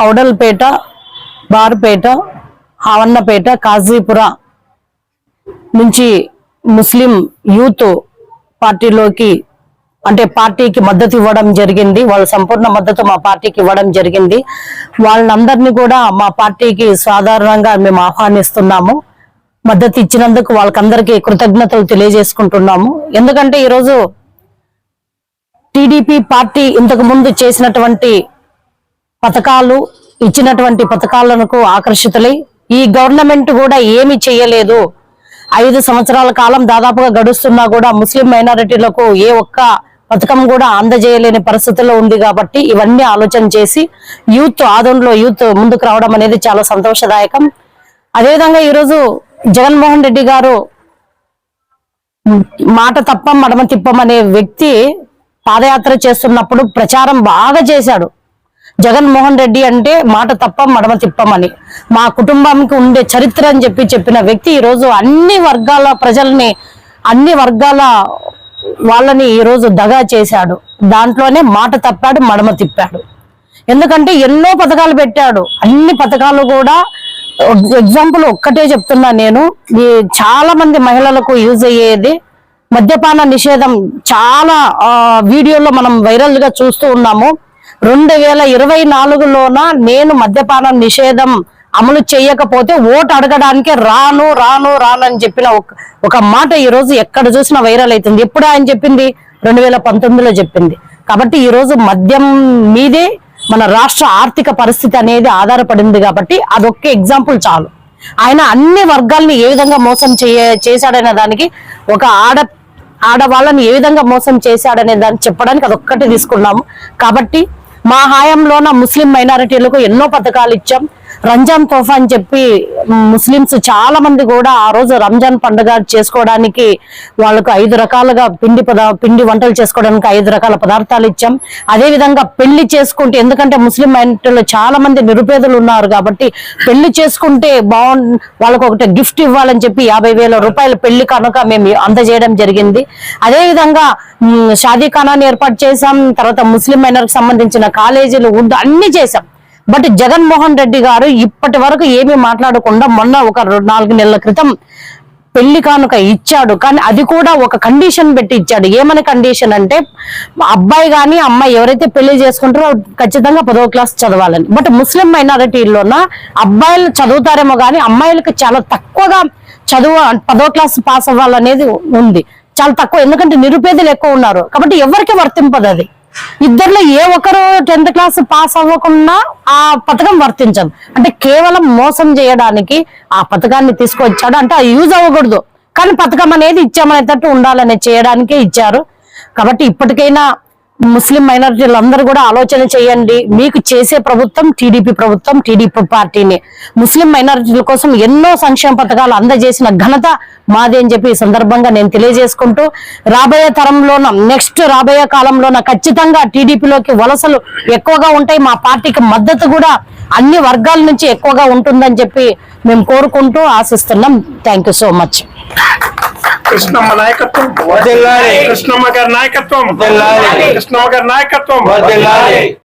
కౌడల్పేట బారుపేట హావన్నపేట కాజీపుర నుంచి ముస్లిం యూత్ పార్టీలోకి అంటే పార్టీకి మద్దతు ఇవ్వడం జరిగింది. వాళ్ళ సంపూర్ణ మద్దతు మా పార్టీకి ఇవ్వడం జరిగింది. వాళ్ళందరినీ కూడా మా పార్టీకి సాధారణంగా మేము ఆహ్వానిస్తున్నాము. మద్దతు ఇచ్చినందుకు వాళ్ళకందరికీ కృతజ్ఞతలు తెలియజేసుకుంటున్నాము. ఎందుకంటే ఈరోజు టీడీపీ పార్టీ ఇంతకు ముందు చేసినటువంటి పథకాలు ఇచ్చినటువంటి పథకాలకు ఆకర్షితులై ఈ గవర్నమెంట్ కూడా ఏమి చేయలేదు. ఐదు సంవత్సరాల కాలం దాదాపుగా గడుస్తున్నా కూడా ముస్లిం మైనారిటీలకు ఏ ఒక్క పథకం కూడా అందజేయలేని పరిస్థితుల్లో ఉంది కాబట్టి ఇవన్నీ ఆలోచన చేసి యూత్ ఆదంలో యూత్ ముందుకు రావడం అనేది చాలా సంతోషదాయకం. అదేవిధంగా ఈరోజు జగన్మోహన్ రెడ్డి గారు మాట తప్పం మడమ తిప్పం అనే వ్యక్తి పాదయాత్ర చేస్తున్నప్పుడు ప్రచారం బాగా చేశాడు. జగన్మోహన్ రెడ్డి అంటే మాట తప్ప మడమ తిప్పమని. మా కుటుంబానికి ఉండే చరిత్ర అని చెప్పి చెప్పిన వ్యక్తి ఈరోజు అన్ని వర్గాల ప్రజల్ని అన్ని వర్గాల వాళ్ళని ఈరోజు దగా చేశాడు. దాంట్లోనే మాట తప్పాడు మడమ తిప్పాడు. ఎందుకంటే ఎన్నో పథకాలు పెట్టాడు. అన్ని పథకాలు కూడా ఎగ్జాంపుల్ ఒక్కటే చెప్తున్నా నేను. ఈ చాలా మంది మహిళలకు యూజ్ అయ్యేది మద్యపాన నిషేధం. చాలా వీడియోలో మనం వైరల్గా చూస్తూ ఉన్నాము. రెండు వేల ఇరవై నాలుగులోన నేను మద్యపానం నిషేధం అమలు చేయకపోతే ఓటు అడగడానికే రాను రాను రాను అని చెప్పిన ఒక ఒక మాట ఈ రోజు ఎక్కడ చూసినా వైరల్ అవుతుంది. ఎప్పుడు ఆయన చెప్పింది? రెండు వేల పంతొమ్మిదిలో చెప్పింది. కాబట్టి ఈ రోజు మద్యం మీదే మన రాష్ట్ర ఆర్థిక పరిస్థితి అనేది ఆధారపడింది కాబట్టి అదొక్క ఎగ్జాంపుల్ చాలు. ఆయన అన్ని వర్గాల్ని ఏ విధంగా మోసం చేయ చేశాడనే దానికి ఒక ఆడ ఆడవాళ్ళని ఏ విధంగా మోసం చేశాడనే దాన్ని చెప్పడానికి అదొక్కటి తీసుకున్నాము. కాబట్టి మా హాయంలోన ముస్లిం మైనారిటీలకు ఎన్నో పథకాలు ఇచ్చాం. రంజాన్ తోఫా అని చెప్పి ముస్లిమ్స్ చాలా మంది కూడా ఆ రోజు రంజాన్ పండుగ చేసుకోవడానికి వాళ్ళకు ఐదు రకాలుగా పిండి పిండి వంటలు చేసుకోవడానికి ఐదు రకాల పదార్థాలు ఇచ్చాం. అదే విధంగా పెళ్ళి చేసుకుంటే ఎందుకంటే ముస్లిం మైనార్టీలో చాలా మంది నిరుపేదలు ఉన్నారు కాబట్టి పెళ్ళి చేసుకుంటే బాగుం వాళ్ళకు ఒకటి గిఫ్ట్ ఇవ్వాలని చెప్పి యాభై వేల రూపాయల పెళ్ళి కనుక మేము అందజేయడం జరిగింది. అదే విధంగా షాదీ ఖానాన్ని ఏర్పాటు చేశాం. తర్వాత ముస్లిం మైనర్కి సంబంధించిన కాలేజీలు ఉర్దూ అన్ని చేశాం. బట్ జగన్మోహన్ రెడ్డి గారు ఇప్పటి వరకు ఏమీ మాట్లాడకుండా మొన్న ఒక రెండు- నాలుగు నెలల క్రితం పెళ్ళి కానుక ఇచ్చాడు. కానీ అది కూడా ఒక కండిషన్ పెట్టి ఇచ్చాడు. ఏమని కండిషన్ అంటే అబ్బాయి కానీ అమ్మాయి ఎవరైతే పెళ్ళి చేసుకుంటారో ఖచ్చితంగా పదో క్లాస్ చదవాలని. బట్ ముస్లిం మైనారిటీలోన అబ్బాయిలు చదువుతారేమో కానీ అమ్మాయిలకు చాలా తక్కువగా చదువు పదో క్లాస్ పాస్ అవ్వాలనేది ఉంది. చాలా తక్కువ. ఎందుకంటే నిరుపేదలు ఎక్కువ ఉన్నారు. కాబట్టి ఎవరికి వర్తింపదు అది. ఇద్దరులో ఏ ఒక్కరు టెన్త్ క్లాస్ పాస్ అవ్వకుండా ఆ పథకం వర్తించదు అంటే కేవలం మోసం చేయడానికి ఆ పథకాన్ని తీసుకొచ్చాడు. అంటే అది యూజ్ అవ్వకూడదు. కానీ పథకం అనేది ఇచ్చామనేటట్టు ఉండాలని చేయడానికే ఇచ్చారు. కాబట్టి ఇప్పటికైనా ముస్లిం మైనారిటీలు అందరూ కూడా ఆలోచన చేయండి. మీకు చేసే ప్రభుత్వం టీడీపీ ప్రభుత్వం టీడీపీ పార్టీని. ముస్లిం మైనారిటీల కోసం ఎన్నో సంక్షేమ పథకాలు అందజేసిన ఘనత మాది అని చెప్పి ఈ సందర్భంగా నేను తెలియజేసుకుంటూ రాబోయే తరంలోన నెక్స్ట్ రాబోయే కాలంలోన ఖచ్చితంగా టీడీపీలోకి వలసలు ఎక్కువగా ఉంటాయి. మా పార్టీకి మద్దతు కూడా అన్ని వర్గాల నుంచి ఎక్కువగా ఉంటుందని చెప్పి మేము కోరుకుంటూ ఆశిస్తున్నాం. Thank you so much Krishnamma నాయకత్వం. కృష్ణమ్మ గారి నాయకత్వం. కృష్ణమ్మ గారి నాయకత్వం.